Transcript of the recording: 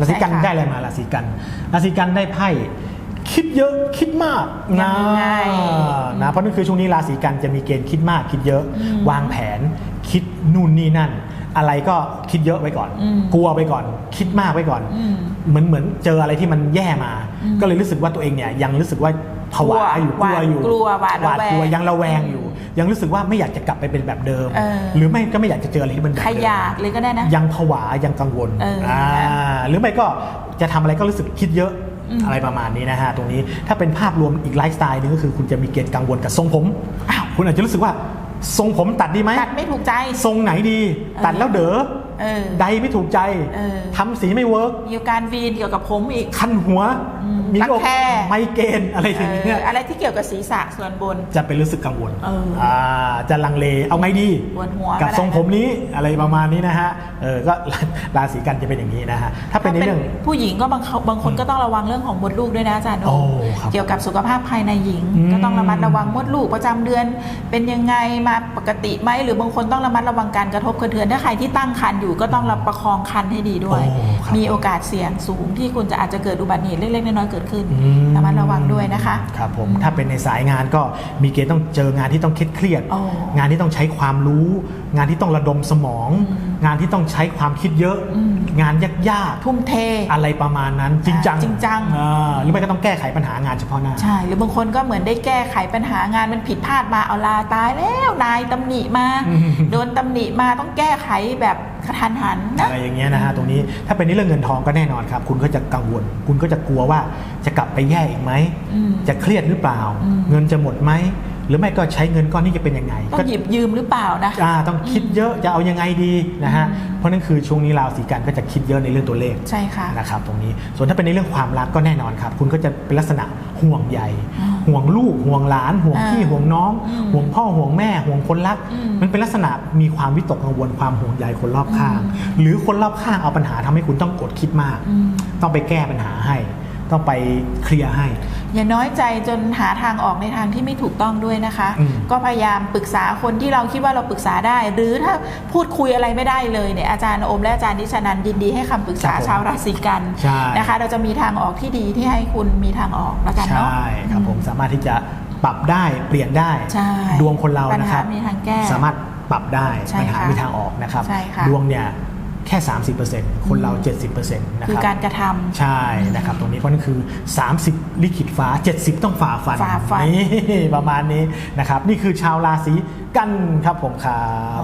ราศีกันใช่ค่ะได้อะไรมาราศีกัน ราศีกันได้ไพ่คิดเยอะคิดมากนะยังไงนะเพราะนั่นคือช่วงนี้ราศีกันจะมีเกณฑ์คิดมากคิดเยอะอืมวางแผนคิดนู่นนี่นั่น อะไรก็คิดเยอะไว้ก่อนอืมกลัวไปก่อน คิดมากไว้ก่อนอืมเหมือนเหมือนเจออะไรที่มันแย่มาอืมก็เลยรู้สึกว่าตัวเองเนี่ยยังรู้สึกว่าผวาอยู่กกลัลัววอยู่กลัวหวาดระแวงกลัวยังระแวงอยู่ ยังรู้สึกว่าไม่อยากจะกลับไปเป็นแบบเดิมเออหรือไม่ก็ไม่อยากจะเจออะไรที่มันแบบขเดิมยาดเลยก็ได้นะ ยังผวายังกังวลเอออ่าหรือไม่ก็จะทำอะไรก็รู้สึกคิดเยอะอืมอะไรประมาณนี้นะฮะตรงนี้ถ้าเป็นภาพรวมอีกไลฟ์สไตล์หนึงก็คือคุณจะมีเกณฑ์กังวลกับทรงผมอ้าวคุณอาจจะรู้สึกว่าทรงผมตัดดีไหม ตัดไม่ถูกใจ ทรงไหนดี ตัดแล้วเด๋อเออ ใดไม่ถูกใจเออทำสีไม่เวิร์กมีอาการวีนเกี่ยวกับผมอีกคันหัวอืมมีโรครักแร้ไมเกรนอะไรอย่างเงี้ยเอออะไรที่เกี่ยวกับศีรษะส่วนบน จะเป็นรู้สึกกังวลเอออ่าจะลังเลเอาไงดีปวดหัวกับก็ได้ทรงผมนี้อะไรประมาณนี้นะฮะเออก็ราศีกันจะเป็นอย่างนี้นะฮะถ้าเป็นในเรื่องผู้หญิงก็บางเขาบางคนก็ต้องระวังเรื่องของมดลูกด้วยนะอาจารย์โอโอ้ครับเกี่ยวกับสุขภาพภายในหญิงอืมก็ต้องระมัดระวังมดลูกประจำเดือน เป็นยังไงมาปกติไหมหรือบางคนต้องระมัดระวังการกระทบกระเทือนถ้าใครที่ตั้งครรภ์อยู่ก็ต้องระประคองครรภ์ให้ดีด้วย โอ้ครับมีโอกาสเสี่ยงสูงที่คุณจะอาจจะเกิดอุบัติเหตุเล็กๆน้อยๆเกิดขึ้นอืม ระมัดระวังด้วยนะคะ ครับผมถ้าเป็นในสายงานก็มีเกณฑ์ต้องเจองานที่ต้องเครียดเครียดโอ้งานที่ต้องใช้ความรู้ งานที่ต้องระดมสมองอืมงานที่ต้องใช้ความคิดเยอะ อืม งานยากทุ่มเท ๆอะไรประมาณนั้นจริงจังจริงจัง อ่าหรือไม่ก็ต้องแก้ไขปัญหางานเฉพาะหน้า ใช่ หรือบางคนก็เหมือนได้แก้ไขปัญหางานมันผิดพลาดมาเอาลาตายแล้วนายตำหนิมา อืมโดนตำหนิมาต้องแก้ไขแบบ กระทันหันนะอะไรอย่างเงี้ยนะฮะตรงนี้ถ้าเป็นในเรื่องเงินทองก็แน่นอนครับ คุณก็จะกังวล คุณก็จะกลัวว่าจะกลับไปแย่อีกไหมอืมจะเครียดหรือเปล่าอืมเงินจะหมดไหม หรือไม่ก็ใช้เงินก้อนนี้จะเป็นยังไงต้องหยิบยืมหรือเปล่านะอ่าต้องคิดเยอะจะเอายังไงดีนะฮะอืมเพราะนั่นคือช่วงนี้ราวสีกันก็จะคิดเยอะในเรื่องตัวเลขใช่ค่ะนะครับตรงนี้ส่วนถ้าเป็นในเรื่องความรักก็แน่นอนครับ คุณก็จะเป็นลักษณะห่วงใยอืมห่วงลูกห่วงหลาน ห่วงพี่อ่าห่วงน้องอืมห่วงพ่อห่วงแม่ ห่วงคนรักอืมมันเป็นลักษณะมีความวิตกกังวลความห่วงใยคนรอบข้างอืมหรือคนรอบข้างเอาปัญหาทำให้คุณต้องกดคิดมากอืมต้องไปแก้ปัญหาให้ ต้องไปเคลียร์ให้ อย่าน้อยใจจนหาทางออกในทางที่ไม่ถูกต้องด้วยนะคะอืมก็พยายามปรึกษาคนที่เราคิดว่าเราปรึกษาได้ หรือถ้าพูดคุยอะไรไม่ได้เลยเนี่ยอาจารย์โอมและอาจารย์นิชานันยินดีให้คำปรึกษาครับผมชาวราศีกันใช่นะคะ เราจะมีทางออกที่ดีที่ให้คุณมีทางออกแล้วกันเนาะใช่ครับผมสามารถที่จะปรับได้เปลี่ยนได้ใช่ดวงคนเราปัญหานะครับมีทางแก้สามารถปรับได้ใช่ปัญหาค่ะมีทางออกนะครับใช่ค่ะดวงเนี่ย แค่ 30%คนเรา 70%นะคือครับการกระทำใช่นะครับ ตรงนี้เพราะนั่นคือ 30 ลิขิตฟ้า 70 ต้องฝ่าฟันฝ่าฟันนี่ประมาณนี้นะครับ นี่คือชาวราศีกันครับผมครับ